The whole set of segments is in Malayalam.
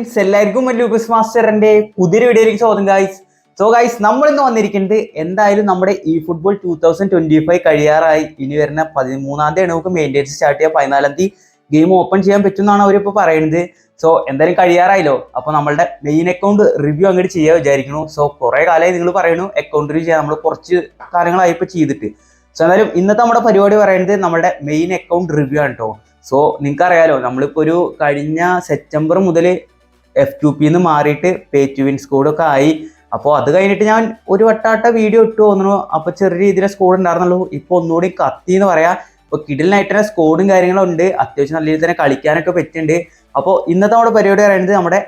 ഫ്രണ്ട്സ് എല്ലാവർക്കും ലൂക്കസ് മാസ്റ്ററിന്റെ പുതിയൊരു വീഡിയോയിലേക്ക് സ്വാഗതം ഗൈസ് സോ ഗൈസ് നമ്മൾ ഇന്ന് വന്നിരിക്കുന്നത് എന്തായാലും നമ്മുടെ ഈ football two thousand twenty five കഴിയാറായി. ഇനി വരുന്ന പതിമൂന്നാം തീയതി നമുക്ക് മെയിന്റെയിൻസ് സ്റ്റാർട്ട് ചെയ്യാം. പതിനാലാം തീയതി ഗെയിം ഓപ്പൺ ചെയ്യാൻ പറ്റുമെന്നാണ് അവരിപ്പോൾ പറയുന്നത്. സോ എന്തായാലും കഴിയാറായല്ലോ. അപ്പോൾ നമ്മളുടെ മെയിൻ അക്കൗണ്ട് റിവ്യൂ അങ്ങോട്ട് ചെയ്യാൻ വിചാരിക്കുന്നു. സോ കുറേ കാലമായി നിങ്ങൾ പറയുന്നു അക്കൗണ്ട് റിവ്യൂ ചെയ്യാൻ. നമ്മൾ കുറച്ച് കാര്യങ്ങളായി ഇപ്പോൾ ചെയ്തിട്ട്. സോ എന്തായാലും ഇന്നത്തെ നമ്മുടെ പരിപാടി പറയുന്നത് നമ്മുടെ മെയിൻ അക്കൗണ്ട് റിവ്യൂ ആണ് കേട്ടോ സോ നിങ്ങൾക്ക് അറിയാലോ നമ്മളിപ്പോൾ ഒരു കഴിഞ്ഞ സെപ്റ്റംബർ മുതൽ എഫ് ക്യു പിന്ന് മാറിയിട്ട് പേ ടു വിൻ ആയി. അപ്പോൾ അത് കഴിഞ്ഞിട്ട് ഞാൻ ഒരു വട്ടാട്ട വീഡിയോ ഇട്ടു തോന്നുന്നു. അപ്പോൾ ചെറിയ രീതിയിലെ സ്കോഡ് ഉണ്ടായിരുന്നുള്ളൂ. ഇപ്പോൾ ഒന്നുകൂടി കത്തി എന്ന് പറയാം. ഇപ്പോൾ കിടിലിനായിട്ട് തന്നെ സ്കോഡും കാര്യങ്ങളും ഉണ്ട്. അത്യാവശ്യം നല്ല രീതിയിൽ തന്നെ കളിക്കാനൊക്കെ പറ്റുന്നുണ്ട് അപ്പോൾ ഇന്നത്തെ നമ്മുടെ പരിപാടി പറയുന്നത് നമ്മുടെ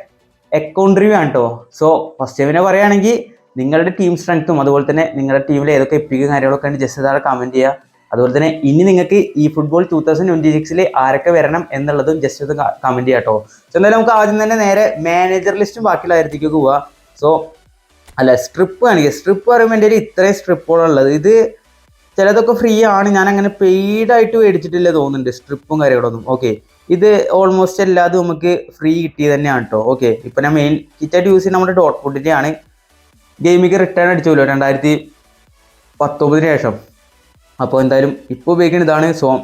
അക്കൗണ്ട് റിവ്യൂ ആണ് കേട്ടോ സോ ഫസ്റ്റ് ടൈമിനെ പറയുകയാണെങ്കിൽ നിങ്ങളുടെ ടീം സ്ട്രെങ്ത്തും അതുപോലെ തന്നെ നിങ്ങളുടെ ടീമിൽ ഏതൊക്കെ എപ്പിക്കും കാര്യങ്ങളൊക്കെ ഉണ്ട് ജസ്റ്റ് താഴെ കമന്റ് ചെയ്യുക. അതുപോലെ തന്നെ ഇനി നിങ്ങൾക്ക് ഈ ഫുട്ബോൾ ടൂ തൗസൻഡ് ട്വന്റി സിക്സിൽ ആരൊക്കെ വരണം എന്നുള്ളതും ജസ്റ്റ് ഒന്ന് കമന്റ് ചെയ്യാം കേട്ടോ സോ എന്തായാലും നമുക്ക് ആദ്യം തന്നെ നേരെ മാനേജർ ലിസ്റ്റും ബാക്കിയുള്ള കാര്യത്തേക്ക് പോവാ. സോ അല്ല സ്ട്രിപ്പ് ആണെങ്കിൽ സ്ട്രിപ്പ് പറയുമ്പോൾ എന്റെ ഇത്രയും സ്ട്രിപ്പുകളുള്ളത് ഇത് ചിലതൊക്കെ ഫ്രീ ആണ്. ഞാൻ അങ്ങനെ പെയ്ഡ് ആയിട്ട് മേടിച്ചിട്ടില്ല തോന്നുന്നുണ്ട്. സ്ട്രിപ്പും കാര്യങ്ങളൊന്നും. ഓക്കെ ഇത് ഓൾമോസ്റ്റ് എല്ലാതും നമുക്ക് ഫ്രീ കിട്ടി തന്നെയാണ് കേട്ടോ ഓക്കെ ഇപ്പം ഞാൻ മെയിൻ കിറ്റായിട്ട് യൂസ് ചെയ്യുന്ന നമ്മുടെ ഡോട്ട് ഫുഡിന്റെ ആണ് ഗെയിമിക്ക് റിട്ടേൺ അടിച്ചല്ലോ രണ്ടായിരത്തി പത്തൊമ്പതിന് ശേഷം. അപ്പോൾ എന്തായാലും ഇപ്പോൾ ഉപയോഗിക്കുന്ന ഇതാണ്. സോം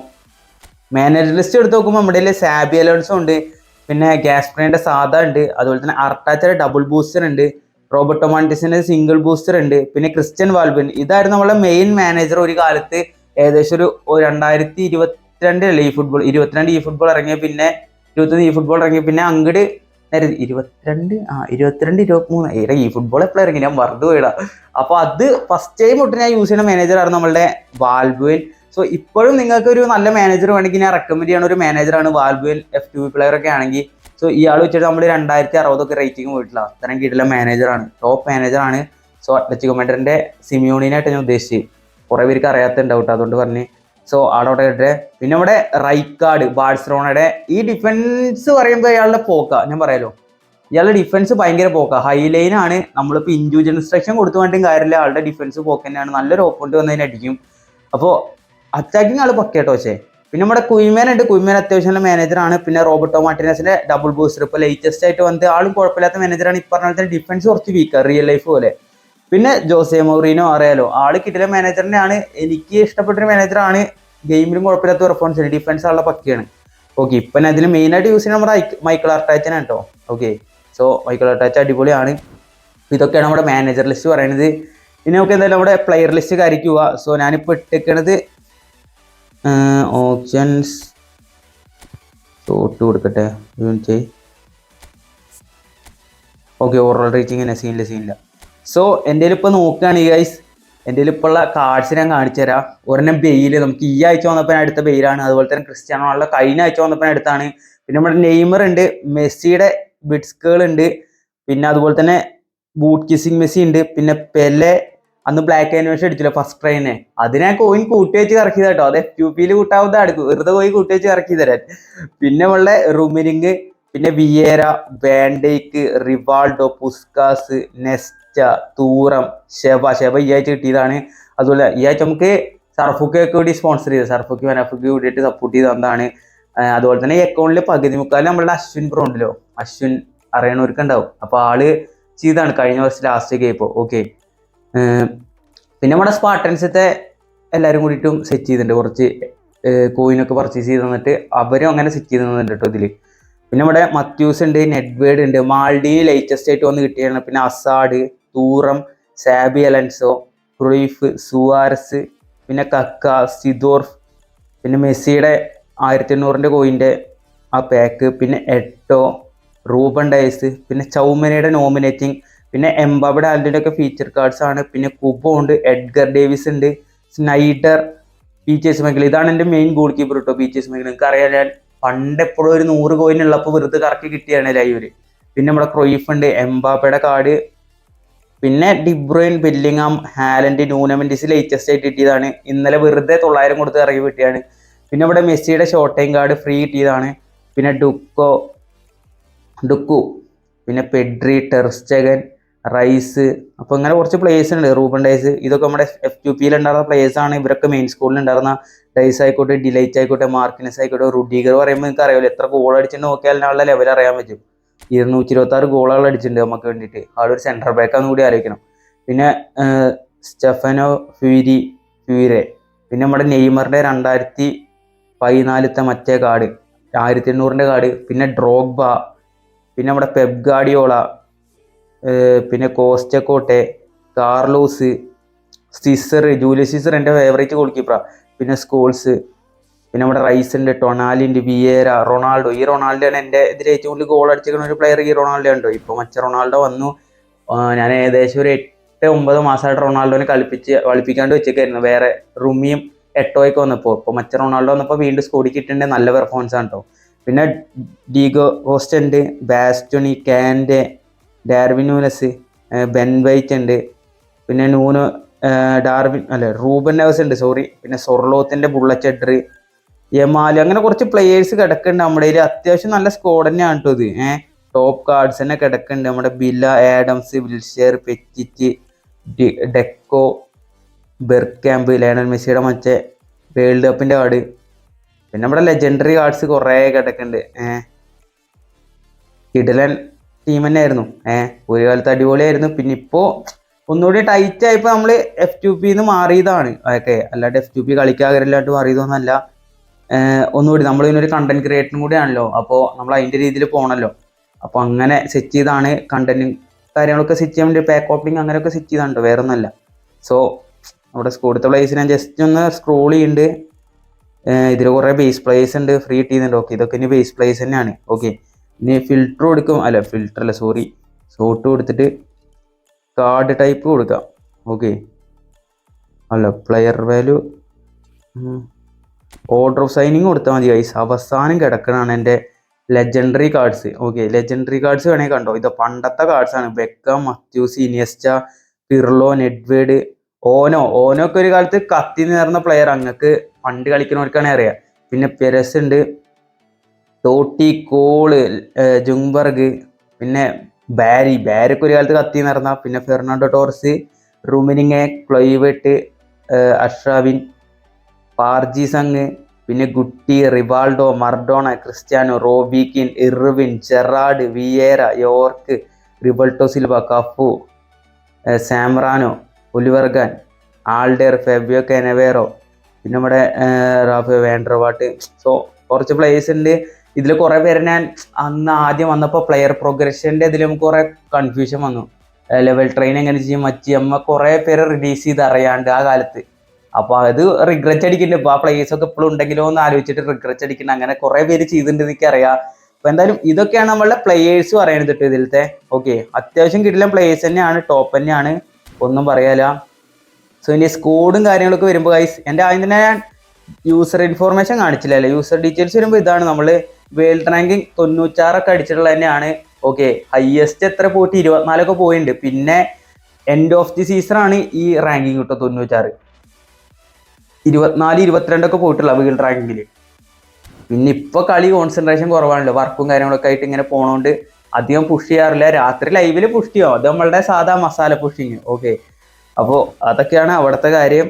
മാനേജർ ലിസ്റ്റ് എടുത്ത് നോക്കുമ്പോൾ നമ്മുടെ കയ്യിൽ സാബി അലേർട്സും ഉണ്ട്. പിന്നെ ഗ്യാസ്പ്രിന്റെ സാധാ ഉണ്ട്. അതുപോലെ തന്നെ അർട്ടാച്ചയുടെ ഡബിൾ ബൂസ്റ്റർ ഉണ്ട്. റോബർട്ടോ മാണ്ടിസിന്റെ സിംഗിൾ ബൂസ്റ്റർ ഉണ്ട്. പിന്നെ ക്രിസ്ത്യൻ വാൽബിൻ ഇതായിരുന്നു നമ്മളെ മെയിൻ മാനേജർ ഒരു കാലത്ത് ഏകദേശം ഒരു രണ്ടായിരത്തി ഇരുപത്തിരണ്ടിലല്ലേ ഈ ഫുട്ബോൾ ഇരുപത്തിരണ്ട് ഈ ഫുട്ബോൾ ഇറങ്ങിയ പിന്നെ ഇരുപത്തൊന്ന് ഈ ഫുട്ബോൾ ഇറങ്ങിയ പിന്നെ അങ്ങോട്ട് നേരെ ഇരുപത്തിരണ്ട് ആ ഇരുപത്തിരണ്ട് ഇരുപത്തിമൂന്ന്. ഏറെ ഈ ഫുട്ബോൾ എപ്പോഴും ഇറങ്ങി? ഞാൻ മറന്നു പോയിടാ. അപ്പോൾ അത് ഫസ്റ്റ് ടൈം തൊട്ട് ഞാൻ യൂസ് ചെയ്യുന്ന മാനേജറാണ് നമ്മളുടെ വാൽബുവൽ. സോ ഇപ്പോഴും നിങ്ങൾക്ക് ഒരു നല്ല മാനേജർ വേണമെങ്കിൽ ഞാൻ റെക്കമെൻഡ് ചെയ്യുന്ന ഒരു മാനേജറാണ് വാൽബുവൽ എഫ് ടു പ്ലെയർ ഒക്കെ ആണെങ്കിൽ. സോ ഇയാൾ വെച്ചിട്ട് നമ്മൾ രണ്ടായിരത്തി അറുപതൊക്കെ റേറ്റിംഗ് പോയിട്ടില്ല. അത്രയും കീഴിലെ മാനേജറാണ് ടോപ്പ് മാനേജറാണ് സോ അത്ലറ്റിക് മെൻഡറിന്റെ സിമിയോണിനായിട്ട് ഞാൻ ഉദ്ദേശിച്ചു കുറേ പേർക്ക് അറിയാത്ത ഉണ്ടാവും അതുകൊണ്ട് പറഞ്ഞ്. സോ ആടോട്ട് ഇട്ടെ പിന്നെ ഇവിടെ റൈക്കാർഡ് ബാഴ്സലോണയുടെ ഈ ഡിഫൻസ് പറയുമ്പോൾ ഇയാളുടെ പോക്ക. ഞാൻ പറയാലോ. ഇയാളുടെ ഡിഫൻസ് ഭയങ്കര പോക്ക. ഹൈലൈനാണ് നമ്മളിപ്പോൾ ഇൻഡിവിജ്വൽ ഇൻസ്ട്രക്ഷൻ കൊടുത്തു വേണ്ടിയും കാര്യമില്ല. ആളുടെ ഡിഫൻസ് പോക്ക് തന്നെയാണ്. നല്ലൊരു ഓപ്പണിട്ട് വന്നതിന് അടിക്കും. അപ്പോൾ അറ്റാക്കിങ് ആൾ പക്കേട്ടോ പക്ഷേ പിന്നെ നമ്മുടെ കുയിമേൻ ഉണ്ട്. കുയിമേൻ അത്യാവശ്യം നല്ല മാനേജറാണ് പിന്നെ റോബർട്ടോ മാർട്ടിനസിന്റെ ഡബിൾ ബൂസ്റ്റർ ഇപ്പോൾ ലേറ്റസ്റ്റ് ആയിട്ട് വന്നത് ആളും കുഴപ്പമില്ലാത്ത മാനേജറാണ് ഈ പറഞ്ഞ ഡിഫൻസ് കുറച്ച് വീക്കാണ് റിയൽ ലൈഫ് പോലെ. പിന്നെ ജോസെ മൗറീനോ അറിയാലോ. ആൾ കിട്ടിയ ആണ് എനിക്ക് ഇഷ്ടപ്പെട്ടൊരു മാനേജറാണ് ഗെയിമിലും കുഴപ്പമില്ലാത്ത പെർഫോമൻസ് ഡിഫൻസ് ആളുടെ പക്കയാണ്. ഓക്കെ ഇപ്പം അതിൽ മെയിൻ ആയിട്ട് യൂസ് ചെയ്യുന്ന നമ്മുടെ മൈക്കിൾ അർട്ടാച്ചനാണ് കേട്ടോ. ഓക്കെ സോ മൈക്കിൾ അർട്ടാച്ച അടിപൊളിയാണ്. ഇതൊക്കെയാണ് നമ്മുടെ മാനേജർ ലിസ്റ്റ് പറയുന്നത് ഇനി നമുക്ക് എന്തായാലും നമ്മുടെ പ്ലെയർ ലിസ്റ്റ് കാര്യക്ക് പോവാ സോ ഞാനിപ്പോൾ ഇട്ടേക്കണത് ഓപ്ഷൻസ് ഷോട്ട് കൊടുക്കട്ടെ. ഓക്കെ ഓവറോൾ റീച്ചിങ് തന്നെ. സീനില്ല സീനില്ല സോ എന്റെ ഇപ്പോൾ നോക്കുകയാണെങ്കിൽ ഗൈസ് എന്റെ ഇപ്പോൾ ഉള്ള കാർഡ്സ് ഞാൻ കാണിച്ചു തരാം. ഒരെണ്ണം ബെയിൽ നമുക്ക് ഈ ആഴ്ച വന്നപ്പോൾ അടുത്ത ബെയിലാണ് അതുപോലെ തന്നെ ക്രിസ്ത്യാനോ ഉള്ള കഴിഞ്ഞ ആഴ്ച വന്നപ്പോൾ അടുത്താണ് പിന്നെ നമ്മുടെ നെയ്മർ ഉണ്ട് മെസ്സിയുടെ ബിഡ്സ്കുകൾ ഉണ്ട്. പിന്നെ അതുപോലെ തന്നെ ബൂട്ട് കിസിങ് മെസ്സി ഉണ്ട്. പിന്നെ പെലെ അന്ന് ബ്ലാക്ക് ആനിവേഷൻ അടിച്ചില്ല ഫസ്റ്റ് ട്രെയിനെ അതിനെ കോയിൻ കൂട്ടി വെച്ച് കറക്കി കേട്ടോ അത് എഫ് യു പിയിൽ കൂട്ടാവുന്ന അടുക്കും വെറുതെ പോയി കൂട്ടി വെച്ച് കറക്കി തരാൻ. പിന്നെ ഉള്ള റുമിനിങ് പിന്നെ Vieira van Dijk Rivaldo Puskas Nesta Thuram Sheva Sheva ഈ ആഴ്ച കിട്ടിയതാണ്. അതുപോലെ ഈ ആഴ്ച നമുക്ക് സർഫുക്കൊക്കെ കൂടി സ്പോൺസർ ചെയ്തത് സർഫുക്ക് വനഫുക്ക് കൂടിയിട്ട് സപ്പോർട്ട് ചെയ്ത് തന്നതാണ്. അതുപോലെ തന്നെ ഈ അക്കൗണ്ടിൽ പകുതി മുക്കാൽ നമ്മളുടെ അശ്വിൻ ബ്രോ ഉണ്ടല്ലോ. അശ്വിൻ അറിയണവർക്ക് ഉണ്ടാവും. അപ്പോൾ ആൾ ചെയ്താണ് കഴിഞ്ഞ വർഷം ലാസ്റ്റ് കേപ്പോ ഓക്കെ പിന്നെ നമ്മുടെ സ്പാർട്ടൻസത്തെ എല്ലാവരും കൂടിയിട്ടും സെറ്റ് ചെയ്തിട്ടുണ്ട്. കുറച്ച് കോയിനൊക്കെ പർച്ചേസ് ചെയ്ത് തന്നിട്ട് അവരും അങ്ങനെ സെറ്റ് ചെയ്ത് തന്നിട്ടുണ്ട് കേട്ടോ ഇതിൽ പിന്നെ നമ്മുടെ മത്യൂസ് ഉണ്ട് നെറ്റ്വേഡ് ഉണ്ട് മാൾഡി ലേറ്റസ്റ്റ് ആയിട്ട് വന്ന് കിട്ടിയാണ് പിന്നെ Hazard Thuram Xabi Alonso Cruyff Suarez പിന്നെ കക്ക സിദോർഫ് പിന്നെ മെസ്സിയുടെ ആയിരത്തി എണ്ണൂറിന്റെ കോയിന്റെ ആ പാക്ക് പിന്നെ എട്ടോ റൂബൻ ഡയസ് പിന്നെ ചൗമനയുടെ നോമിനേറ്റിംഗ് പിന്നെ എംബാബയുടെ ആൽഡിന്റെ ഒക്കെ ഫീച്ചർ കാർഡ്സ് ആണ് പിന്നെ കുബോ ഉണ്ട് എഡ്ഗർ ഡേവിസ് ഉണ്ട് സ്നൈഡർ പീച്ചേഴ്സ് മേഖല ഇതാണ് എന്റെ മെയിൻ ഗോൾ കീപ്പർ കേട്ടോ പീച്ചേഴ്സ് മേഖല നിങ്ങൾക്ക് അറിയാം ഞാൻ പണ്ട് എപ്പോഴും ഒരു നൂറ് കോയിൻ ഉള്ളപ്പോൾ വെറുതെ കറക്കി കിട്ടിയാണ് ലൈവിൽ പിന്നെ നമ്മുടെ ക്രൊയ്ഫ് ഉണ്ട് കാർഡ് പിന്നെ De Bruyne Bellingham Haaland Nuno Mendes latest ആയിട്ട് കിട്ടിയതാണ്. ഇന്നലെ വെറുതെ തൊള്ളായിരം കൊടുത്ത് ഇറങ്ങി കിട്ടിയാണ് പിന്നെ ഇവിടെ മെസ്സിയുടെ ഷോർട്ട് ടൈം കാർഡ് ഫ്രീ കിട്ടിയതാണ്. പിന്നെ ഡുക്കോ ഡുക്കു പിന്നെ പെഡ്രി ടെർസ്റ്റഗൻ റൈസ് അപ്പോൾ ഇങ്ങനെ കുറച്ച് പ്ലേയേഴ്സ് ഉണ്ട് റൂബൻ ഡൈസ് ഇതൊക്കെ നമ്മുടെ എഫ് ടു പിയിൽ ഉണ്ടായിരുന്ന പ്ലേയേഴ്സ് ആണ്. ഇവരൊക്കെ മെയിൻ സ്കൂളിൽ ഉണ്ടായിരുന്ന ഡൈസ് ആയിക്കോട്ടെ ഡിലൈറ്റ് ആയിക്കോട്ടെ മാർക്കിനസ് ആയിക്കോട്ടെ റുഡീഗർ പറയുമ്പോൾ നിങ്ങൾക്ക് അറിയാമല്ലോ എത്ര ഗോൾ അടിച്ചിട്ട് നോക്കിയാൽ ആളുടെ ലെവൽ അറിയാൻ പറ്റും. ഇരുന്നൂറ്റി ഇരുപത്തി ആറ് ഗോളുകൾ അടിച്ചിട്ടുണ്ട് നമുക്ക് വേണ്ടിയിട്ട്. ആളൊരു സെന്റർ ബാക്കാന്ന് കൂടി ആലോചിക്കണം. പിന്നെ സ്റ്റെഫനോ ഫ്യൂരി ഫ്യൂരെ. പിന്നെ നമ്മുടെ നെയ്മറിന്റെ രണ്ടായിരത്തി പതിനാലത്തെ മറ്റേ കാർഡ് ആയിരത്തി എണ്ണൂറിന്റെ കാർഡ്. പിന്നെ ഡ്രോഗ്ബ പിന്നെ നമ്മുടെ പെബ് ഗാഡിയോള പിന്നെ കോസ്റ്റക്കോട്ടെ കാർലോസ് സിസർ ജൂലിയസ് സിസർ എന്റെ ഫേവറേറ്റ് ഗോൾ കീപ്പറാണ് പിന്നെ സ്കോൾസ്. പിന്നെ നമ്മുടെ റൈസിന്റെ ടൊണാലിന്റെ വിയേര റൊണാൾഡോ. ഈ റൊണാൾഡോ ആണ് എന്റെ ഇതിൽ ഏറ്റവും കൂടുതൽ ഗോൾ അടിച്ചിരിക്കുന്ന ഒരു പ്ലെയർ ഈ റൊണാൾഡോ ഉണ്ടോ ഇപ്പോൾ മച്ച റൊണാൾഡോ വന്നു. ഞാൻ ഏകദേശം ഒരു എട്ട് ഒമ്പത് മാസമായിട്ട് റൊണാൾഡോനെ കളിപ്പിച്ച് കളിപ്പിക്കാണ്ട് വെച്ചേക്കായിരുന്നു. വേറെ റുമിയും എട്ടോയൊക്കെ വന്നപ്പോൾ ഇപ്പോൾ മച്ച റൊണാൾഡോ വന്നപ്പോൾ വീണ്ടും സ്കോഡിക്ക് കിട്ടേണ്ട നല്ല പെർഫോമൻസ് ആണ് കേട്ടോ പിന്നെ ഡീഗോ ഹോസ്റ്റ് ഉണ്ട് Bastoni Kante Darwin Nunez Ben White ഉണ്ട്. പിന്നെ നൂനോ ഡാർവിൻ അല്ല റൂബൻ നെവസ് ഉണ്ട് സോറി. പിന്നെ സൊർലോത്തിന്റെ ബുള്ളറ്റ് യമാൽ അങ്ങനെ കുറച്ച് പ്ലെയേഴ്സ് കിടക്കുന്നുണ്ട് നമ്മുടെ ഇതിൽ അത്യാവശ്യം നല്ല സ്കോഡ് തന്നെയാണ് കേട്ടോ ഇത്. ഏഹ് ടോപ്പ് കാർഡ്സ് തന്നെ കിടക്കുന്നുണ്ട് നമ്മുടെ ബില്ല Adams Wilshere Petit Deco Bergkamp Lionel മെസ്സിയുടെ മറ്റേ വേൾഡ് കപ്പിന്റെ കാർഡ് പിന്നെ നമ്മുടെ ലെജൻഡറി കാർഡ്സ് കുറേ കിടക്കുന്നുണ്ട് ഏഹ് കിടലൻ ടീം തന്നെയായിരുന്നു. ഏഹ് ഒരു കാലത്ത് അടിപൊളിയായിരുന്നു. പിന്നെ ഇപ്പോൾ ഒന്നുകൂടി ടൈറ്റ് ആയപ്പോൾ നമ്മൾ എഫ് ടു പിന്ന് മാറിയതാണ്. ഓക്കെ അല്ലാണ്ട് എഫ് ടു പി കളിക്കാകരില്ലാണ്ട് മാറിയതൊന്നല്ല ഒന്നുകൂടി നമ്മൾ ഇതിനൊരു കണ്ടന്റ് ക്രിയേറ്ററും കൂടിയാണല്ലോ. അപ്പോൾ നമ്മൾ അതിന്റെ രീതിയിൽ പോകണല്ലോ അപ്പോൾ അങ്ങനെ സെറ്റ് ചെയ്താണ് കണ്ടന്റും കാര്യങ്ങളൊക്കെ സെറ്റ് ചെയ്യാൻ വേണ്ടി പാക്ക് ഓപ്പണിങ് അങ്ങനെയൊക്കെ സെറ്റ് ചെയ്താണ്ടോ? വേറെ ഒന്നല്ല സോ നമ്മുടെ സ്കൂളത്തെ പ്ലേസ് ഞാൻ ജസ്റ്റ് ഒന്ന് സ്ക്രോൾ ചെയ്യുന്നുണ്ട് ഇതിൽ കുറേ ബേസ് പ്ലേസ് ഉണ്ട് ഫ്രീ ചെയ്യുന്നുണ്ട് ഓക്കെ ഇതൊക്കെ ഇനി ബേസ് പ്ലേസ് തന്നെയാണ്. ഓക്കെ ഇനി ഫിൽറ്റർ കൊടുക്കും. അല്ല ഫിൽറ്റർ അല്ല സോറി സോട്ട് കൊടുത്തിട്ട് കാർഡ് ടൈപ്പ് കൊടുക്കാം. ഓക്കെ അല്ല player value order of signing കൊടുത്താൽ മതി ഗൈസ് അവസാനം കിടക്കണാണ് എന്റെ legendary cards okay legendary cards വേണമെങ്കിൽ കണ്ടോ? ഇത് പണ്ടത്തെ കാർഡ്സ് ആണ്. ബെക്ക Matthaus Iniesta Pirlo Nedved Ono Ono ഒക്കെ ഒരു കാലത്ത് കത്തി നേർന്ന പ്ലെയർ അങ്ങക്ക് പണ്ട് കളിക്കുന്നവർക്കാണ് അറിയാം. പിന്നെ പെരസ് ഉണ്ട്. ടോട്ടി കോൾ ജുംബർഗ് പിന്നെ ബാരി ബാരിക്ക് ഒരു കാലത്ത് കത്തി നിറന്ന പിന്നെ ഫെർണാണ്ടോ ടോർസ് റുമിനിങ് ക്ലൈവെട്ട് അഷ്റാവിൻ പാർജി പിന്നെ ഗുട്ടി റിവാൾഡോ മർഡോണ ക്രിസ്ത്യാനോ റോബിക്കിൻ ഇർവിൻ ജെറാഡ് വിയേര യോർക്ക് റിബൾട്ടോ സിൽവ കഫു സാംറാനോ ഒലിവർഗൻ ആൾഡേർ ഫെബിയോ കെനവേറോ പിന്നെ നമ്മുടെ റാഫിയോ റാഫി വേണ്ടർവാട്ട്. സോ കുറച്ച് പ്ലേയേഴ്സ് ഉണ്ട് ഇതിൽ കുറേ പേര് ഞാൻ അന്ന് ആദ്യം വന്നപ്പോൾ പ്ലെയർ പ്രോഗ്രഷന്റെ ഇതിൽ നമുക്ക് കുറേ കൺഫ്യൂഷൻ വന്നു. ലെവൽ ട്രെയിൻ എങ്ങനെ ചെയ്യും മച്ചി അമ്മ കുറേ പേര് റിലീസ് ചെയ്ത് അറിയാണ്ട് ആ കാലത്ത്. അപ്പൊ അത് റിഗ്രറ്റ് അടിക്കുന്നുണ്ട് ഇപ്പൊ ആ പ്ലേയേഴ്സ് ഒക്കെ ഇപ്പോഴും ഉണ്ടെങ്കിലോ എന്ന് ആലോചിച്ചിട്ട് റിഗ്രറ്റ് അടിക്കുന്നുണ്ട് അങ്ങനെ കുറെ പേര് ചെയ്തിട്ടുണ്ട് എനിക്ക് അറിയാം അപ്പൊ എന്തായാലും ഇതൊക്കെയാണ് നമ്മളുടെ പ്ലേയേഴ്സ് പറയുന്നത് കേട്ടോ ഇതിലത്തെ. ഓക്കെ അത്യാവശ്യം കിട്ടില്ല പ്ലേയേഴ്സ് തന്നെയാണ്. ടോപ്പ് തന്നെയാണ്. ഒന്നും പറയാല സോ ഇനി സ്കോഡും കാര്യങ്ങളൊക്കെ വരുമ്പോൾ ഗൈസ് എന്റെ ആദ്യം തന്നെ ഞാൻ യൂസർ ഇൻഫോർമേഷൻ കാണിച്ചില്ലല്ലേ യൂസർ ഡീറ്റെയിൽസ് വരുമ്പോൾ ഇതാണ് നമ്മൾ വേൾഡ് റാങ്കിങ് തൊണ്ണൂറ്റാറൊക്കെ അടിച്ചിട്ടുള്ള തന്നെയാണ്. ഓക്കെ ഹയസ്റ്റ് എത്ര പോയിട്ട്? ഇരുപത്തിനാലൊക്കെ പോയിട്ടുണ്ട്. പിന്നെ എൻഡ് ഓഫ് ദി സീസൺ ആണ് ഈ റാങ്കിങ് കിട്ടുക തൊണ്ണൂറ്റാറ്. ഇരുപത്തിനാല് ഇരുപത്തിരണ്ടൊക്കെ പോയിട്ടുള്ള വേൾഡ് റാങ്കിങ്ങിൽ പിന്നെ ഇപ്പൊ കളി കോൺസെൻട്രേഷൻ കുറവാണല്ലോ. വർക്കും കാര്യങ്ങളൊക്കെ ആയിട്ട് ഇങ്ങനെ പോണോണ്ട് അധികം പുഷ് ചെയ്യാറില്ല. രാത്രി ലൈവിൽ പുഷ് ചെയ്യോ. അത് നമ്മളുടെ സാധാ മസാല പുഷിങ് ഓക്കെ അപ്പോൾ അതൊക്കെയാണ് അവിടുത്തെ കാര്യം.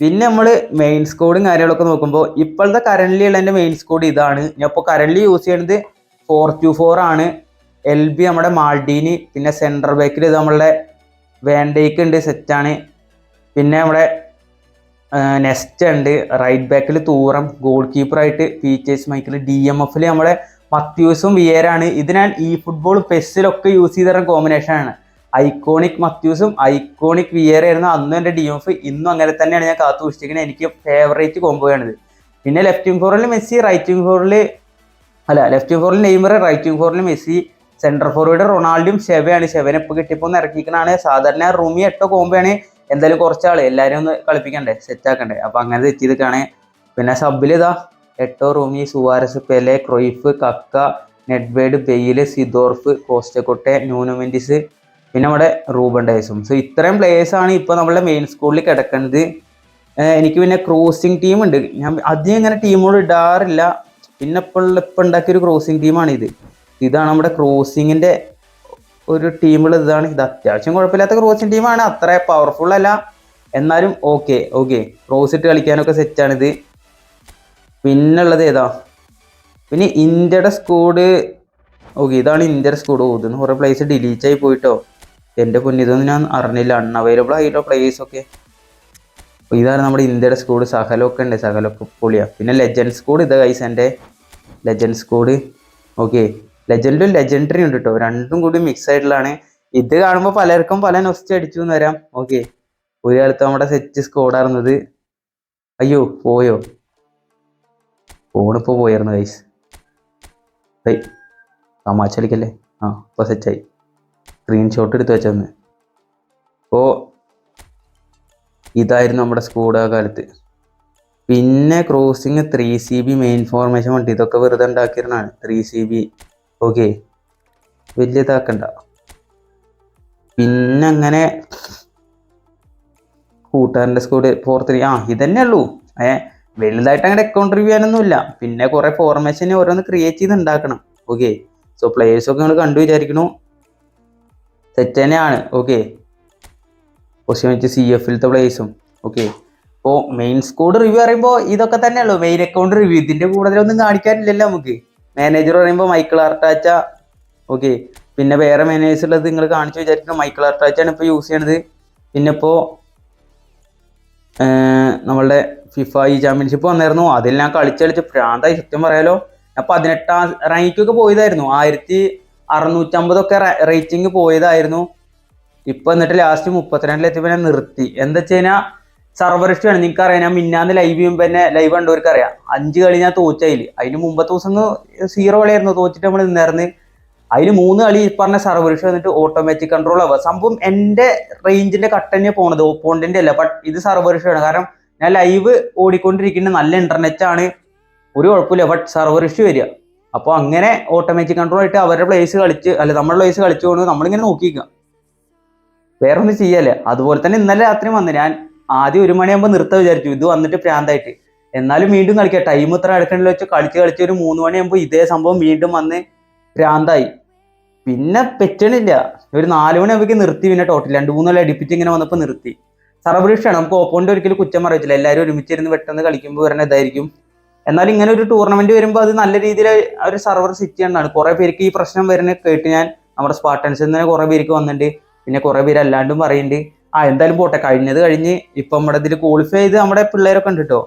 പിന്നെ നമ്മൾ മെയിൻ സ്കോഡും കാര്യങ്ങളൊക്കെ നോക്കുമ്പോൾ ഇപ്പോഴത്തെ കറന്റ് ഉള്ള എന്റെ മെയിൻ സ്കോഡ് ഇതാണ്. ഞാൻ ഇപ്പോൾ കറന്റ് യൂസ് ചെയ്യുന്നത് ഫോർ ടു ഫോർ ആണ്. എൽ ബി നമ്മുടെ മാൾഡീനി പിന്നെ സെൻട്രൽ ബാക്കിൽ ഇത് നമ്മളുടെ വേണ്ടേക്ക് ഉണ്ട് സെറ്റാണ് പിന്നെ നമ്മുടെ നെസ്റ്റ് ഉണ്ട്. റൈറ്റ് ബാക്കിൽ തൂറം ഗോൾ കീപ്പറായിട്ട് ഫീച്ചേഴ്സ് മൈക്കിൾ ഡി എം എഫിൽ നമ്മുടെ മത്യൂസും വിയേരാണ്. ഇതിനാൽ ഈ ഫുട്ബോൾ പെസ്സിലൊക്കെ യൂസ് ചെയ്ത കോമ്പിനേഷൻ ആണ്. ഐക്കോണിക് മത്യൂസും ഐക്കോണിക് വിയേറായിരുന്നു അന്നും എന്റെ ഡി എം എഫ് ഇന്നും അങ്ങനെ തന്നെയാണ് ഞാൻ കാത്തു സൂക്ഷിച്ചിരിക്കുന്നത്. എനിക്ക് ഫേവറേറ്റ് കോമ്പോയാണിത് പിന്നെ ലെഫ്റ്റ് വിങ് ഫോറിൽ മെസ്സി റൈറ്റ് വിങ് ഫോറിൽ അല്ല ലെഫ്റ്റ് ഫോറിൽ നെയ്മർ റൈറ്റ് വിങ് ഫോറിൽ മെസ്സി സെൻട്രൽ ഫോർവേഡ് റൊണാൾഡോയും ഷെവയാണ്. ഷെവനെ ഇപ്പോൾ കിട്ടിയപ്പോൾ ഇറക്കിക്കണാണ് സാധാരണ റൂമി എട്ടോ കോമ്പയാണ് എന്തായാലും കുറച്ചാൾ എല്ലാവരും ഒന്ന് കളിപ്പിക്കണ്ടേ സെറ്റ് ആക്കണ്ടേ? അപ്പൊ അങ്ങനെ തെറ്റിയതൊക്കെയാണ് പിന്നെ സബിൽ ഇതാ എട്ടോ റൂമി സുവാരസ് പെലെ ക്രൊയ്ഫ് കക്ക നെഡ്വേഡ് ബെയിൽ സിദോർഫ് കോസ്റ്റക്കോട്ടെ ന്യൂനോമെന്റിസ് പിന്നെ നമ്മുടെ റൂബൻ ഡയസും. സോ ഇത്രയും പ്ലേയേഴ്സ് ആണ് ഇപ്പോൾ നമ്മുടെ മെയിൻ സ്കൂളിൽ കിടക്കുന്നത് എനിക്ക് പിന്നെ ക്രോസിംഗ് ടീം ഉണ്ട്. ഞാൻ അധികം ഇങ്ങനെ ടീമുകൾ ഇടാറില്ല. പിന്നെ ഇപ്പോൾ ഇപ്പോൾ ഉണ്ടാക്കിയ ഒരു ക്രോസിംഗ് ടീമാണ് ഇത് ഇതാണ് നമ്മുടെ ക്രോസിങ്ങിന്റെ ഒരു ടീമുള്ള ഇതാണ്. ഇത് അത്യാവശ്യം കുഴപ്പമില്ലാത്ത ക്രോസിൻ ടീമാണ് അത്ര പവർഫുൾ അല്ല. എന്നാലും ഓക്കെ ഓക്കെ ക്രോസ് ഇട്ട് കളിക്കാനൊക്കെ സെറ്റാണിത് പിന്നുള്ളത് ഏതാ? പിന്നെ ഇന്ത്യയുടെ സ്കോഡ് ഓക്കെ ഇതാണ് ഇന്ത്യയുടെ സ്കൂഡ് ഇതൊന്നും കുറേ പ്ലേസ് ഡിലീറ്റ് ആയി പോയിട്ടോ. എന്റെ പൊന്നിതൊന്നും ഞാൻ അറിഞ്ഞില്ല. അൺഅവൈലബിൾ ആയിട്ടോ പ്ലേസ് ഒക്കെ. ഇതാണ് നമ്മുടെ ഇന്ത്യയുടെ സ്കൂഡ് സഹലൊക്കെ ഉണ്ട്. സഹലൊക്കെ പൊളിയാണ് പിന്നെ ലെജൻഡ് സ്കൂഡ് ഇതാ കൈസ് എന്റെ. ലെജൻഡ് സ്കൂഡ് ഓക്കെ ലെജൻഡും ലെജൻഡറി ഉണ്ട് കേട്ടോ രണ്ടും കൂടി മിക്സ് ആയിട്ടുള്ളതാണ്. ഇത് കാണുമ്പോൾ പലർക്കും പല നൊസ്റ്റ് അടിച്ചു എന്ന് വരാം. ഓക്കെ ഒരു കാലത്ത് നമ്മുടെ സെറ്റ് സ്കോഡായിരുന്നത് അയ്യോ പോയോ? ഫോണിപ്പോൾ പോയായിരുന്നു ഗൈസ് കളിക്കല്ലേ? ആ ഇപ്പോൾ സെറ്റായി സ്ക്രീൻഷോട്ട് എടുത്ത് വെച്ചന്ന്. ഓ ഇതായിരുന്നു നമ്മുടെ സ്കൂഡ് ആ കാലത്ത്. പിന്നെ crossing three C B main formation വേണ്ടി. ഇതൊക്കെ വെറുതെ ഉണ്ടാക്കിയിരുന്നാണ് ത്രീ സി ബി ഓക്കെ. വലിയ ഇതാക്കണ്ട പിന്നെ അങ്ങനെ കൂട്ടുകാരന്റെ സ്കൂഡ് ഫോർ ത്രീ ആ ഇതന്നെ ഉള്ളൂ. ഏ വലുതായിട്ട് അങ്ങനെ അക്കൗണ്ട് റിവ്യൂ ചെയ്യാനൊന്നുമില്ല. പിന്നെ കുറെ ഫോർമേഷൻ ഓരോന്ന് ക്രിയേറ്റ് ചെയ്ത് ഉണ്ടാക്കണം. ഓക്കെ. സോ പ്ലേയേഴ്സ് ഒക്കെ നിങ്ങൾ കണ്ടു വിചാരിക്കണു സെറ്റ് തന്നെയാണ്. ഓക്കെ. പൊസിഷൻ വെച്ച് സി എഫിലത്തെ പ്ലേയേഴ്സും ഓക്കെ. അപ്പോൾ മെയിൻ സ്കോഡ് റിവ്യൂ പറയുമ്പോൾ ഇതൊക്കെ തന്നെയുള്ളൂ മെയിൻ അക്കൗണ്ട് റിവ്യൂ ഇതിന്റെ കൂടുതലൊന്നും കാണിക്കാനില്ലല്ലോ നമുക്ക്. മാനേജർ പറയുമ്പോൾ മൈക്കിൾ ആർട്ടാച്ച ഓക്കെ പിന്നെ വേറെ മാനേജേഴ്സ് ഉള്ളത് നിങ്ങൾ കാണിച്ചു വിചാരിക്കണം മൈക്കിൾ അർട്ടാച്ചാണ് ഇപ്പോൾ യൂസ് ചെയ്യണത്. പിന്നെ ഇപ്പോൾ നമ്മളുടെ ഫിഫ ഈ ചാമ്പ്യൻഷിപ്പ് വന്നായിരുന്നു. അതിൽ ഞാൻ കളിച്ച് കളിച്ച് പ്രാന്തായി സത്യം പറയാലോ. ഞാൻ പതിനെട്ടാം റാങ്കിക്കൊക്കെ പോയതായിരുന്നു. ആയിരത്തി അറുന്നൂറ്റമ്പതൊക്കെ റേറ്റിംഗ് പോയതായിരുന്നു. ഇപ്പം എന്നിട്ട് ലാസ്റ്റ് മുപ്പത്തിരണ്ടിലെത്തിയപ്പോൾ ഞാൻ നിർത്തി. എന്താ വെച്ച് കഴിഞ്ഞാൽ സർവർ നിങ്ങൾക്ക് അറിയാം ഞാൻ മിന്നാന്ന് ലൈവ് ചെയ്യുമ്പോൾ തന്നെ ലൈവ് കണ്ടവർക്ക് അറിയാം അഞ്ച് കളി ഞാൻ തോറ്റയിൽ. അതിന് മുമ്പത്തെ ദിവസം സീറോ കളിയായിരുന്നു. തോറ്റിട്ട് നമ്മൾ നിന്നായിരുന്നു അതിന് മൂന്ന് കളി പറഞ്ഞ സർവർ ഇഷ്ടം വന്നിട്ട് ഓട്ടോമാറ്റിക് കൺട്രോൾ ആവുക. സംഭവം എന്റെ റേഞ്ചിന്റെ കട്ട് പോണത്. ഓപ്പോണ്ടിന്റെ അല്ല. ബട്ട് ഇത് സർവർ ഇഷ്ടമാണ് കാരണം ഞാൻ ലൈവ് ഓടിക്കൊണ്ടിരിക്കുന്ന നല്ല ഇന്റർനെറ്റ് ആണ്. ഒരു കുഴപ്പമില്ല. ബട്ട് സർവർ ഇഷ്യൂ വരിക. അപ്പോൾ അങ്ങനെ ഓട്ടോമാറ്റിക് കൺട്രോൾ ആയിട്ട് അവരുടെ പ്ലേസ് കളിച്ച് അല്ല നമ്മുടെ പ്ലേസ് കളിച്ചു കൊണ്ട് നമ്മളിങ്ങനെ നോക്കിക്കുക വേറെ ഒന്നും ചെയ്യല്ല. അതുപോലെ തന്നെ ഇന്നലെ രാത്രി വന്ന്. ഞാൻ ആദ്യം ഒരു മണിയാകുമ്പോൾ നിർത്താൻ വിചാരിച്ചു. ഇത് വന്നിട്ട് പ്രാന്തായിട്ട്. എന്നാലും വീണ്ടും കളിക്കുക ടൈം ഇത്ര എടുക്കണില്ല വെച്ച് കളിച്ച് കളിച്ച് ഒരു മൂന്ന് മണിയാകുമ്പോൾ ഇതേ സംഭവം വീണ്ടും വന്ന് പ്രാന്തായി. പിന്നെ പെറ്റണില്ല. ഒരു നാല് മണിയാകുമ്പോൾ നിർത്തി പിന്നെ ടോട്ടൽ രണ്ട് മൂന്നെല്ലാം അടിപ്പിച്ച് ഇങ്ങനെ വന്നപ്പോൾ നിർത്തി. സർവറിഷ്ടാണ് നമുക്ക് ഓപ്പോണ്ട് ഒരിക്കലും കുറ്റം പറയത്തില്ല. എല്ലാവരും ഒരുമിച്ചിരുന്ന് പെട്ടെന്ന് കളിക്കുമ്പോൾ വരണ ഇതായിരിക്കും. എന്നാൽ ഇങ്ങനെ ഒരു ടൂർണമെന്റ് വരുമ്പോൾ അത് നല്ല രീതിയിൽ ഒരു സർവർ സിറ്റ് ചെയ്യേണ്ടതാണ് കുറെ പേർക്ക് ഈ പ്രശ്നം വരുന്നത് കേട്ട് ഞാൻ നമ്മുടെ സ്പാർട്ടൻസിൽ നിന്ന് കുറേ പേർക്ക് വന്നിട്ടുണ്ട്. പിന്നെ കുറേ പേര് അല്ലാണ്ടും പറയുന്നുണ്ട്. ആ എന്തായാലും പോട്ടെ. കഴിഞ്ഞത് കഴിഞ്ഞ് ഇപ്പൊ നമ്മുടെ ഇതിൽ ക്വാളിഫൈ ചെയ്ത് നമ്മുടെ പിള്ളേരൊക്കെ ഉണ്ട് കേട്ടോ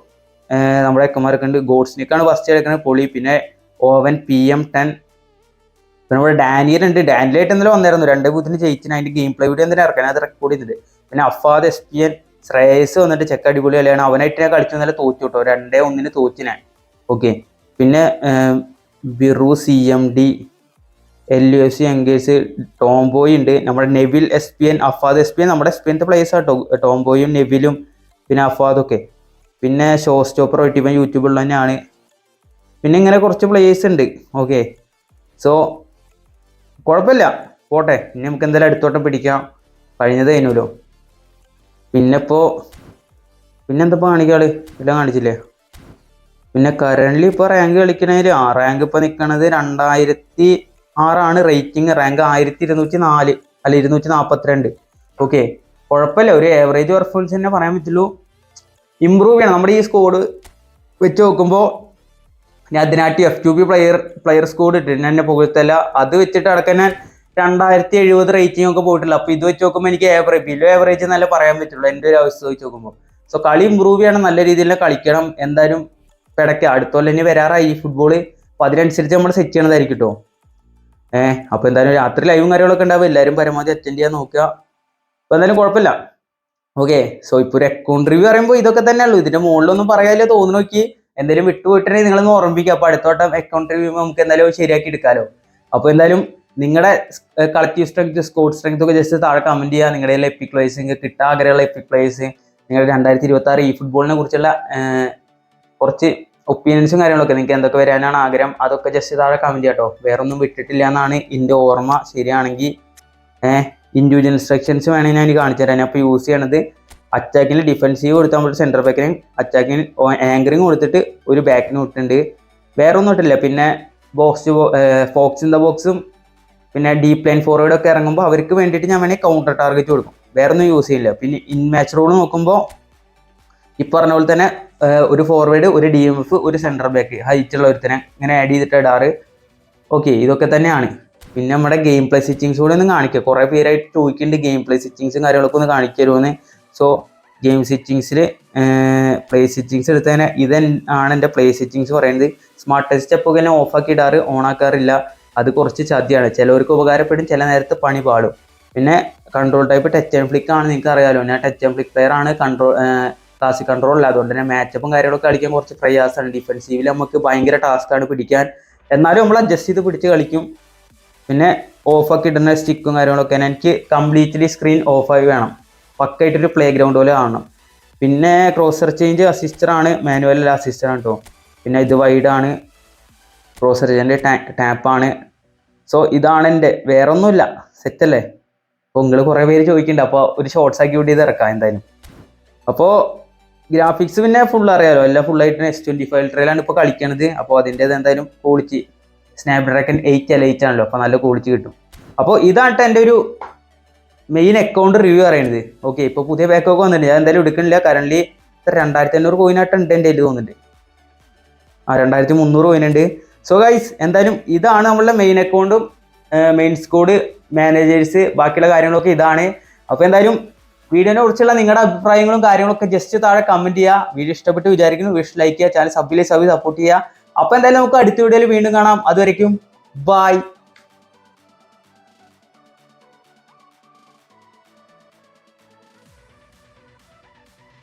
നമ്മുടെ എക്കന്മാരൊക്കെ ഉണ്ട്. ഗോഡ്സ്നിക്കാണ് ഫസ്റ്റ് എടുക്കുന്നത് പൊളി. പിന്നെ ഓവൻ പി എം ടെൻ. പിന്നെ നമ്മുടെ ഡാനിയൽ ഉണ്ട്. ഡാനിയലായിട്ട് ഇന്നലെ വന്നായിരുന്നു. രണ്ട് ബൂത്തിന് ജയിച്ചിന്. അതിന്റെ ഗെയിം പ്ലേ വീഡിയോ എന്തിനാ ഇറക്കാൻ. അത് റെക്കോർഡ് ചെയ്തിട്ട്. പിന്നെ അഫാദ് എസ് പി എൻ ശ്രേയസ് വന്നിട്ട് ചെക്ക് അടിപൊളി കളിയാണ്. അവനായിട്ട് ഞാൻ കളിച്ചു ഇന്നലെ തോറ്റു കേട്ടോ രണ്ടേ ഒന്നിന് തോറ്റിനാണ് ഓക്കെ പിന്നെ ബിറു C M D L U S യങ്കേഴ്സ് tomboy ഉണ്ട്. നമ്മുടെ നെവിൽ എസ് പി എൻ അഫാദ് എസ് പി എൻ നമ്മുടെ എസ് പി എന്റെ പ്ലേസ് ആട്ടോ ടോംബോയും നെവിലും പിന്നെ അഫാദൊക്കെ പിന്നെ ഷോ സ്റ്റോപ്പർ ആയിട്ട് ഇവൻ യൂട്യൂബിൽ തന്നെയാണ്. പിന്നെ ഇങ്ങനെ കുറച്ച് പ്ലേയേഴ്സ് ഉണ്ട്. ഓക്കെ സോ കുഴപ്പമില്ല. പോട്ടെ. ഇനി നമുക്ക് എന്തായാലും അടുത്തോട്ടം പിടിക്കാം. കഴിഞ്ഞത് കഴിഞ്ഞല്ലോ. പിന്നെ ഇപ്പോൾ പിന്നെന്താ കാണിക്കാൾ ഇല്ല കാണിച്ചില്ലേ? പിന്നെ കറന്റ് ഇപ്പോൾ റാങ്ക് കളിക്കണേൽ ആ റാങ്ക് ഇപ്പോൾ നിൽക്കണത് രണ്ടായിരത്തി ആറാണ് റേറ്റിംഗ് റാങ്ക് ആയിരത്തി ഇരുന്നൂറ്റി നാല് അല്ല ഇരുന്നൂറ്റി നാൽപ്പത്തിരണ്ട് ഓക്കെ കുഴപ്പമില്ല. ഒരു ഏവറേജ് പെർഫോമൻസ് തന്നെ പറയാൻ പറ്റുള്ളൂ. ഇമ്പ്രൂവ് ചെയ്യണം. നമ്മുടെ ഈ സ്കോഡ് വെച്ച് നോക്കുമ്പോൾ ഞാൻ അതിനായിട്ട് F two B player player squad ഇട്ടിട്ട് എന്നെ പുകഴ്ത്തല്ല. അത് വെച്ചിട്ട് അടക്കം ഞാൻ രണ്ടായിരത്തി എഴുപത് റേറ്റിംഗ് ഒക്കെ പോയിട്ടില്ല അപ്പോൾ ഇത് വെച്ച് നോക്കുമ്പോൾ എനിക്ക് ഏവറേജ് ബിലോ ഏവറേജ് എന്നല്ല പറയാൻ പറ്റുള്ളൂ. എന്റെ ഒരു അവസ്ഥ വെച്ച് നോക്കുമ്പോൾ സോ കളി ഇമ്പ്രൂവ് ചെയ്യണം. നല്ല രീതിയിൽ കളിക്കണം. എന്തായാലും പിടയ്ക്കുക അടുത്ത കൊല്ലം ഇനി വരാറായി ഫുട്ബോൾ അപ്പോൾ അതിനനുസരിച്ച് നമ്മൾ സെറ്റ് ചെയ്യണതായിരിക്കും കേട്ടോ ഏഹ് അപ്പൊ എന്തായാലും രാത്രി ലൈവും കാര്യങ്ങളൊക്കെ ഉണ്ടാവും. എല്ലാവരും പരമാവധി അറ്റൻഡ് ചെയ്യാൻ നോക്കുക. അപ്പൊ എന്തായാലും കുഴപ്പമില്ല. ഓക്കെ സോ ഇപ്പൊ ഒരു അക്കൗണ്ട് റിവ്യൂ പറയുമ്പോൾ ഇതൊക്കെ തന്നെ ഉള്ളൂ. ഇതിന്റെ മുകളിലൊന്നും പറയാല്ലേ തോന്നുന്നു നോക്കി. എന്തെങ്കിലും വിട്ടുപോയിട്ടുണ്ടെങ്കിൽ നിങ്ങളൊന്ന് ഓർമ്മിക്കുക അപ്പൊ അടുത്തോട്ടം അക്കൗണ്ട് റിവ്യൂ നമുക്ക് എന്തായാലും ശരിയാക്കി എടുക്കാലോ. അപ്പൊ എന്തായാലും നിങ്ങളുടെ കളക്റ്റീവ് സ്ട്രെങ്ത് സ്കോഡ് സ്ട്രെങ്ത് ഒക്കെ ജസ്റ്റ് താഴെ കമന്റ് ചെയ്യുക. നിങ്ങളുടെ എപ്പിക് പ്ലേസ് കിട്ടാൻ ആഗ്രഹമുള്ള എപ്പിക് പ്ലേസ് നിങ്ങളുടെ രണ്ടായിരത്തി ഇരുപത്തി ആറ് ഈ ഫുട്ബോളിനെ കുറിച്ചുള്ള കുറച്ച് ഒപ്പീനിയൻസും കാര്യങ്ങളൊക്കെ. നിങ്ങൾക്ക് എന്തൊക്കെ വരാനാണ് ആഗ്രഹം? അതൊക്കെ ജസ്റ്റ് താഴെ കമന്റ് ചെയ്യാട്ടോ. വേറെ ഒന്നും വിട്ടിട്ടില്ല എന്നാണ് എന്റെ ഓർമ്മ. ശരിയാണെങ്കിൽ ഇൻഡിവിജ്വൽ ഇൻസ്ട്രക്ഷൻസ് വേണമെങ്കിൽ ഞാൻ കാണിച്ചു തരാം. അപ്പോൾ യൂസ് ചെയ്യണത് അറ്റാക്കിന് ഡിഫൻസീവ് കൊടുത്താൽ നമ്മൾ സെന്റർ ബാക്കിന് അറ്റാക്കിന് ആങ്കറിങ് കൊടുത്തിട്ട് ഒരു ബാക്കിന് വിട്ടിട്ടുണ്ട്. വേറെ ഒന്നും ഇട്ടില്ല. പിന്നെ ബോക്സ് ഫോക്സ് ഇൻ ദ ബോക്സും പിന്നെ ഡീപ് ലൈൻ ഫോർവേഡ് ഒക്കെ ഇറങ്ങുമ്പോൾ അവർക്ക് വേണ്ടിയിട്ട് ഞാൻ വേണമെങ്കിൽ കൗണ്ടർ ടാർഗറ്റ് കൊടുക്കും. വേറെ ഒന്നും യൂസ് ചെയ്യില്ല. പിന്നെ ഇൻ മാച്ച് റോൾ നോക്കുമ്പോൾ ഈ പറഞ്ഞ പോലെ തന്നെ ഒരു ഫോർവേഡ് ഒരു ഡി എം എഫ് ഒരു സെന്റർ ബാക്ക് ഹൈറ്റ് ഉള്ള ഒരുത്തനെ ഇങ്ങനെ ആഡ് ചെയ്തിട്ട് ഇടാറ്. ഓക്കെ ഇതൊക്കെ തന്നെയാണ്. പിന്നെ നമ്മുടെ ഗെയിം പ്ലേ സെറ്റിങ്സ് കൂടെ ഒന്ന് കാണിക്കുക കുറേ പേരായിട്ട് ചോദിക്കുന്നുണ്ട് ഗെയിം പ്ലേ സ്റ്റിച്ചിങ്സും കാര്യങ്ങളൊക്കെ ഒന്ന് കാണിക്കരുമെന്ന് സോ ഗെയിം സെറ്റിങ്സിൽ പ്ലേ സെറ്റിങ്സ് എടുത്തതിന് ഇത് ആണ് എന്റെ പ്ലേ സെറ്റിങ്സ് പറയുന്നത്. സ്മാർട്ട് ടെസ്റ്റ് സ്റ്റെപ്പൊക്കെ തന്നെ ആക്കി ഇടാറ് ഓൺ ആക്കാറില്ല. അത് കുറച്ച് ചതിയാണ്. ചിലവർക്ക് ഉപകാരപ്പെടും ചില നേരത്ത് പണി പാടും. പിന്നെ control type touch and flick ആണ് നിങ്ങൾക്ക് അറിയാലോ ഞാൻ ടച്ച് ആൻഡ് ഫ്ലിക്ക് പ്ലെയർ ആണ്. കൺട്രോൾ ക്ലാസിക് കൺട്രോൾ അല്ല അതുകൊണ്ട് തന്നെ മാച്ചപ്പും കാര്യങ്ങളൊക്കെ കളിക്കാൻ കുറച്ച് പ്രയാസമാണ്. ഡിഫൻസീവിൽ നമുക്ക് ഭയങ്കര ടാസ്ക്കാണ് പിടിക്കാൻ. എന്നാലും നമ്മൾ അഡ്ജസ്റ്റ് ചെയ്ത് പിടിച്ച് കളിക്കും. പിന്നെ ഓഫൊക്കെ ഇടുന്ന സ്റ്റിക്കും കാര്യങ്ങളൊക്കെ എനിക്ക് കംപ്ലീറ്റ്ലി സ്ക്രീൻ ഓഫായി വേണം. പക്കായിട്ടൊരു പ്ലേ ഗ്രൗണ്ട് പോലെ കാണണം. പിന്നെ ക്രോസർ ചേഞ്ച് അസിസ്റ്റർ ആണ്. മാനുവൽ അസിസ്റ്റർ ആണ് കേട്ടോ പിന്നെ ഇത് വൈഡ് ആണ്. ക്രോസർ ചേഞ്ച് ടാപ്പാണ് സോ ഇതാണ് എന്റെ വേറെ ഒന്നുമില്ല സെറ്റല്ലേ അപ്പോൾ നിങ്ങൾ കുറേ പേര് ചോദിക്കുന്നുണ്ട് അപ്പോൾ ഒരു ഷോർട്സ് ആക്കി കൂടി ഇത് ഇറക്കാം എന്തായാലും. അപ്പോൾ ഗ്രാഫിക്സ് പിന്നെ ഫുൾ അറിയാലോ. എല്ലാം ഫുൾ ആയിട്ട് എസ് ട്വന്റി ഫൈവ് അൾട്രയിലാണ് ഇപ്പോൾ കളിക്കണത്. അപ്പോൾ അതിന്റേത് എന്തായാലും ക്വാളിറ്റി സ്നാപ്ഡ്രാഗൺ എയ്റ്റ് അല്ല എയ്റ്റ് ആണല്ലോ. അപ്പോൾ നല്ല ക്വാളിറ്റി കിട്ടും. അപ്പോൾ ഇതാണ് എന്റെ ഒരു മെയിൻ അക്കൗണ്ട് റിവ്യൂ അറിയണത് ഓക്കെ ഇപ്പോൾ പുതിയ ബാക്കൊക്കെ വന്നിട്ടുണ്ട്. ഞാൻ എന്തായാലും എടുക്കണില്ല. കറന്റ് രണ്ടായിരത്തി അഞ്ഞൂറ് കോയിനായിട്ട് ഉണ്ട് എന്റെ ഇതിൽ തോന്നുന്നുണ്ട്. ആ രണ്ടായിരത്തി മുന്നൂറ് കോയിനുണ്ട് സോ ഗൈസ് എന്തായാലും ഇതാണ് നമ്മളുടെ മെയിൻ അക്കൗണ്ടും മെയിൻ സ്കോഡ് മാനേജേഴ്സ് ബാക്കിയുള്ള കാര്യങ്ങളൊക്കെ ഇതാണ്. അപ്പോൾ എന്തായാലും വീഡിയോനെ കുറിച്ചുള്ള നിങ്ങളുടെ അഭിപ്രായങ്ങളും കാര്യങ്ങളും ഒക്കെ ജസ്റ്റ് താഴെ കമന്റ് ചെയ്യുക വീഡിയോ ഇഷ്ടപ്പെട്ട് വിചാരിക്കുന്നു. വിഷ് ലൈക്ക് ചെയ്യുക ചാനൽ സബ്ബിലെ സബ് സപ്പോർട്ട് ചെയ്യുക അപ്പോൾ എന്തായാലും നമുക്ക് അടുത്ത വീഡിയോയിൽ വീണ്ടും കാണാം. അതുവരയ്ക്കും ബൈ